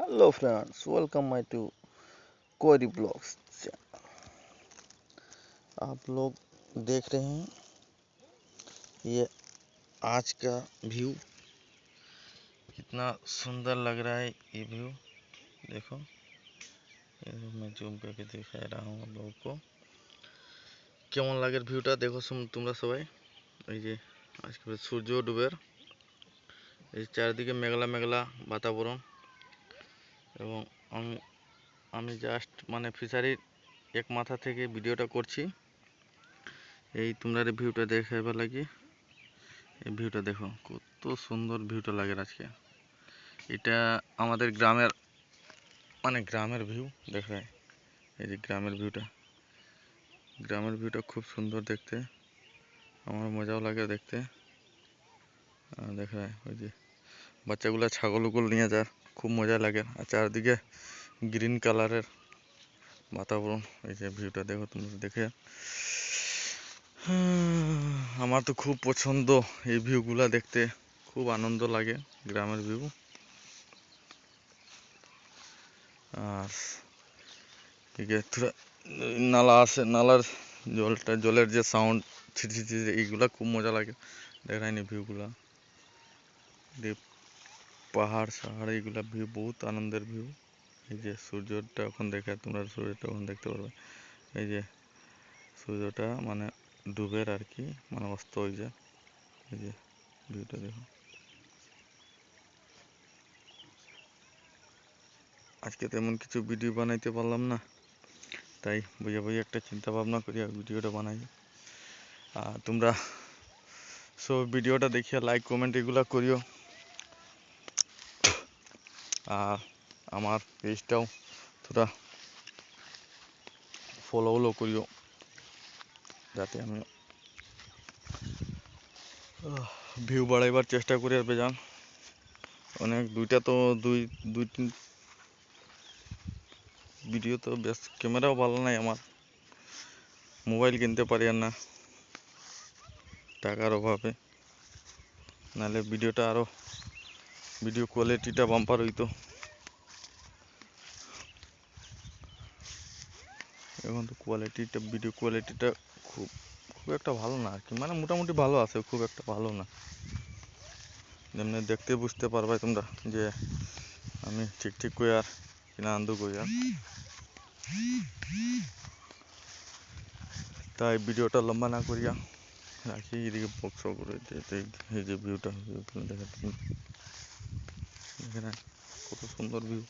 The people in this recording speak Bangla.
hello friends welcome my to Koeri blogs channel आप लोग देख रहे हैं ये आज का व्यू कितना सुंदर लग रहा है ये व्यू देखो ये मैं জুম करके दिखा रहा हूँ आप लोगों को কেমন লাগে ভিউটা দেখো সুম- তোমরা সবাই এই যে আজকে সূর্য ডুবের এই চারিদিকে মেঘলা মেঘলা বাতাবরণ এবং আমি আমি জাস্ট মানে ফিশারির এক মাথা থেকে ভিডিওটা করছি। এই তোমরা ভিউটা দেখাইবার লাগি। এই ভিউটা দেখো, কত সুন্দর ভিউটা লাগে আজকে। এটা আমাদের গ্রামের মানে গ্রামের ভিউ দেখায়। এই যে গ্রামের ভিউটা গ্রামের ভিউটা খুব সুন্দর দেখতে। আমার মজাও লাগে দেখতে। দেখায়, ওই যে। বাচ্চাগুলো ছাগলগুলো নিয়ে যায় খুব মজা লাগে। আর চারদিকে গ্রিন কালারের বাতাবরণ। এই যে ভিউটা দেখো তোমরা দেখে। আমার তো খুব পছন্দ এই ভিউগুলা দেখতে। খুব আনন্দ লাগে গ্রামের ভিউ আর এদিকে নালা আছে, নালার জলটা, জলের যে সাউন্ড ছিটি ছিটি এইগুলা খুব মজা লাগে। দেখায়নি ভিউগুলা দিয়ে পাহাড়, সাহাড় এইগুলা ভিউ বহুত আনন্দের ভিউ এই যে সূর্যটা এখন দেখে তোমরা সূর্যটা এখন দেখতে পারবে। এই যে সূর্যটা মানে ডুবের আর কি মানে অস্ত হয়ে যায় এই যে ভিউটা দেখো। আজকে তেমন কিছু ভিডিও বানাইতে পারলাম না, তাই বইয়া বইয়া একটা চিন্তা ভাবনা করি আর ভিডিওটা বানাই। আর তোমরা সব ভিডিওটা দেখিয়া লাইক কমেন্ট এগুলা করিও। আর আমার পেজটাও তোরা ফলো উলো করিও, যাতে আমি ভিউ বাড়াইবার চেষ্টা করি আর বেজান। অনেক দুইটা তো দুই দুই তিন ভিডিও তো বেশ ক্যামেরাও ভালো নাই আমার। মোবাইল কিনতে পারি আর না, টাকার অভাবে। নাহলে ভিডিওটা আরও ভিডিও কোয়ালিটিটা বাম্পার হইতো এখন তো কোয়ালিটিটা ভিডিও কোয়ালিটিটা খুব খুব একটা ভালো না আর কি। মানে মোটামুটি ভালো আছে, খুব একটা ভালো না। যেমনি দেখতে বুঝতে পারবে তোমরা যে আমি ঠিক ঠিক কই আর কিনা আন্দু কই আর। তাই ভিডিওটা লম্বা না করিয়া রাখি, এদিকে বক্স করে এই যে ভিউটা ভিউটা দেখে তুমি দেখে না কত সুন্দর ভিউ